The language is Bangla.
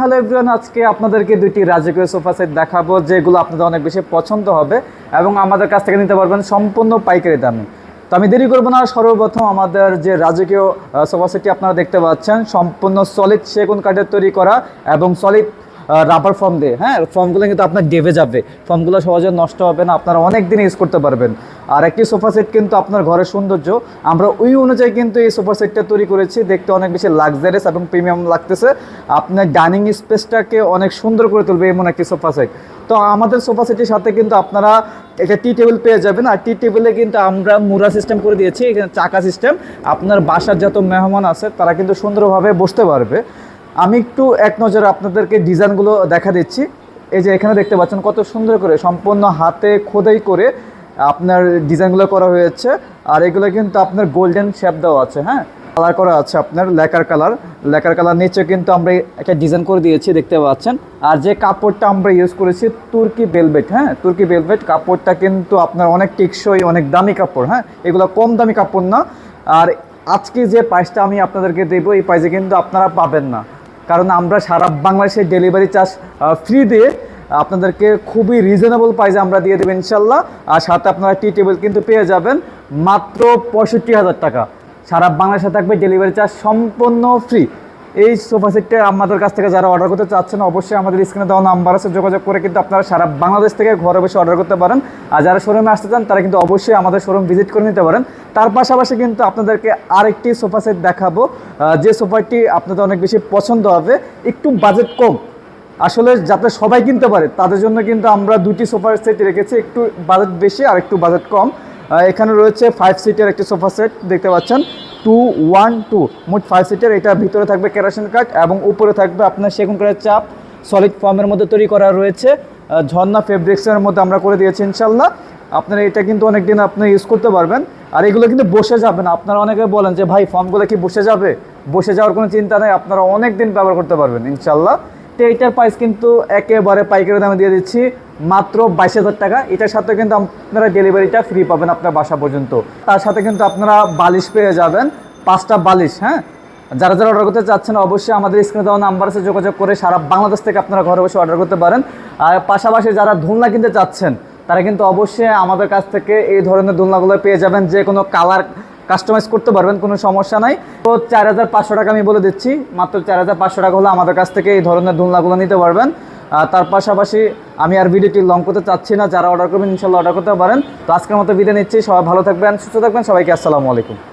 হ্যালো এভরিওয়ান, আজকে আপনাদেরকে দুইটি রাজকীয় সোফা সেট দেখাবো, যেগুলো আপনাদের অনেক বেশি পছন্দ হবে এবং আমাদের কাছ থেকে নিতে পারবেন সম্পূর্ণ পাইকারি দামে। তো আমি দেরি করব না, সর্বপ্রথম আমাদের যে রাজকীয় সোফা সেটটি আপনারা দেখতে পাচ্ছেন, সম্পূর্ণ সলিড সেগুন কাঠের তৈরি করা এবং সলিড রাবার ফর্ম দিয়ে হ্যাঁ? ফর্মগুলো কিন্তু আপনার ডেবে যাবে। ফর্মগুলো সহজে নষ্ট হবে না, আপনারা অনেক দিন ইউজ করতে পারবেন। আর একটি সোফা সেট কিন্তু আপনার ঘরের সৌন্দর্য। আমরা ওই অনুযায়ী কিন্তু এই সোফা সেটটা তৈরি করেছি। দেখতে অনেক বেশি লাক্সারিয়াস এবং প্রিমিয়াম লাগতেছে। আপনার ডাইনিং স্পেসটাকে অনেক সুন্দর করে তুলবে এমন একটি সোফা সেট তো আমাদের সোফা সেটের সাথে কিন্তু আপনারা একটা টি টেবিল পেয়ে যাবেন। আর টি টেবিলে কিন্তু আমরা মুরা সিস্টেম করে দিয়েছি, এখানে চাকা সিস্টেম আপনার বাসার যত মেহমান আছে, তারা কিন্তু সুন্দরভাবে বসতে পারবে। আমি একটু এক নজরে আপনাদেরকে ডিজাইনগুলো দেখা দিচ্ছি। এই যে এখানে দেখতে পাচ্ছেন কত সুন্দর করে সম্পূর্ণ হাতে খোদাই করে আপনার ডিজাইনগুলো করা হয়েছে। আর এগুলো কিন্তু আপনার গোল্ডেন শেপ দেওয়া আছে হ্যাঁ? কালার করা আছে আপনার লেকার কালার লেকার কালার নিচে কিন্তু আমরা একটা ডিজাইন করে দিয়েছি, দেখতে পাচ্ছেন। আর যে কাপড়টা আমরা ইউজ করেছি তুর্কি বেলভেট হ্যাঁ? তুর্কি বেলভেট কাপড়টা কিন্তু আপনার অনেক টেকসই, অনেক দামি কাপড় হ্যাঁ? এগুলো কম দামি কাপড় না। আর আজকে যে প্রাইসটা আমি আপনাদেরকে দেবো, এই প্রাইসে কিন্তু আপনারা পাবেন না। কারণ আমরা সারা বাংলাদেশে ডেলিভারি চার্জ ফ্রি দিয়ে আপনাদেরকে খুবই রিজনেবল প্রাইসে আমরা দিয়ে দেবো ইনশাল্লাহ। আর সাথে আপনারা টি টেবিল কিন্তু পেয়ে যাবেন মাত্র পঁয়ষট্টি হাজার টাকা। সারা বাংলাদেশে থাকবে ডেলিভারি চার্জ সম্পূর্ণ ফ্রি এই সোফা সেটটা আমাদের কাছ থেকে যারা অর্ডার করতে চাচ্ছেন, অবশ্যই আমাদের স্ক্রিনে দেওয়া নাম্বার আছে, যোগাযোগ করে কিন্তু আপনারা সারা বাংলাদেশ থেকে ঘরে বসে অর্ডার করতে পারেন। আর যারা শোরুমে আসতে চান, তারা কিন্তু অবশ্যই আমাদের শোরুম ভিজিট করে নিতে পারেন। তার পাশাপাশি কিন্তু আপনাদেরকে আরেকটি সোফা সেট দেখাবো। যে সোফাটি আপনাদের অনেক বেশি পছন্দ হবে, একটু বাজেট কম। আসলে যাতে সবাই কিনতে পারে, তাদের জন্য কিন্তু আমরা দুটি সোফা সেট রেখেছি, একটু বাজেট বেশি আর একটু বাজেট কম। এখানে রয়েছে ফাইভ সিটের একটি সোফা সেট, দেখতে পাচ্ছেন। টু ওয়ান টু মোট ফাইভ সিটের এটার ভিতরে থাকবে কেরাসিন কাঠ এবং উপরে থাকবে আপনার সেগুন কাঠের চাপ। সলিড ফর্মের মধ্যে তৈরি করা রয়েছে। ঝর্ণা ফেব্রিক্সের মধ্যে আমরা করে দিয়েছি ইনশাল্লাহ আপনারা এটা কিন্তু অনেক দিন আপনি ইউজ করতে পারবেন। আর এগুলো কিন্তু বসে যাবে না। আপনারা অনেকে বলেন যে, ভাই ফর্মগুলো কি বসে যাবে? বসে যাওয়ার কোনো চিন্তা নেই। আপনারা অনেক দিন ব্যবহার করতে পারবেন ইনশাল্লাহ তো এইটার প্রাইস কিন্তু একেবারে পাইকারি দামে দিয়ে দিচ্ছি। মাত্র বাইশ হাজার টাকা। এটার সাথে কিন্তু আপনারা ডেলিভারিটা ফ্রি পাবেন আপনার বাসা পর্যন্ত। তার সাথে কিন্তু আপনারা বালিশ পেয়ে যাবেন। পাঁচটা বালিশ হ্যাঁ? যারা যারা অর্ডার করতে চাচ্ছেন, অবশ্যই আমাদের স্ক্রিনে দেওয়া নাম্বার আছে, যোগাযোগ করে সারা বাংলাদেশ থেকে আপনারা ঘরে বসে অর্ডার করতে পারেন। আর পাশাপাশি যারা ধুলনা কিনতে চাচ্ছেন, তারা কিন্তু অবশ্যই আমাদের কাছ থেকে এই ধরনের দোলনাগুলো পেয়ে যাবেন। যে কোনো কালার কাস্টমাইজ করতে পারবেন, কোনো সমস্যা নাই। তো চার হাজার পাঁচশো টাকা আমি বলে দিচ্ছি, মাত্র চার হাজার পাঁচশো টাকা হলে আমাদের কাছ থেকে এই ধরনের দোলনাগুলো নিতে পারবেন। তার পাশাপাশি আমি আর ভিডিওটি লং করতে চাচ্ছি না, যারা অর্ডার করবেন ইনশাল্লাহ অর্ডার করতে পারেন। তো আজকের মতো বিদায় নিচ্ছি, সবাই ভালো থাকবেন, সুস্থ থাকবেন, সবাইকে আসসালামু আলাইকুম।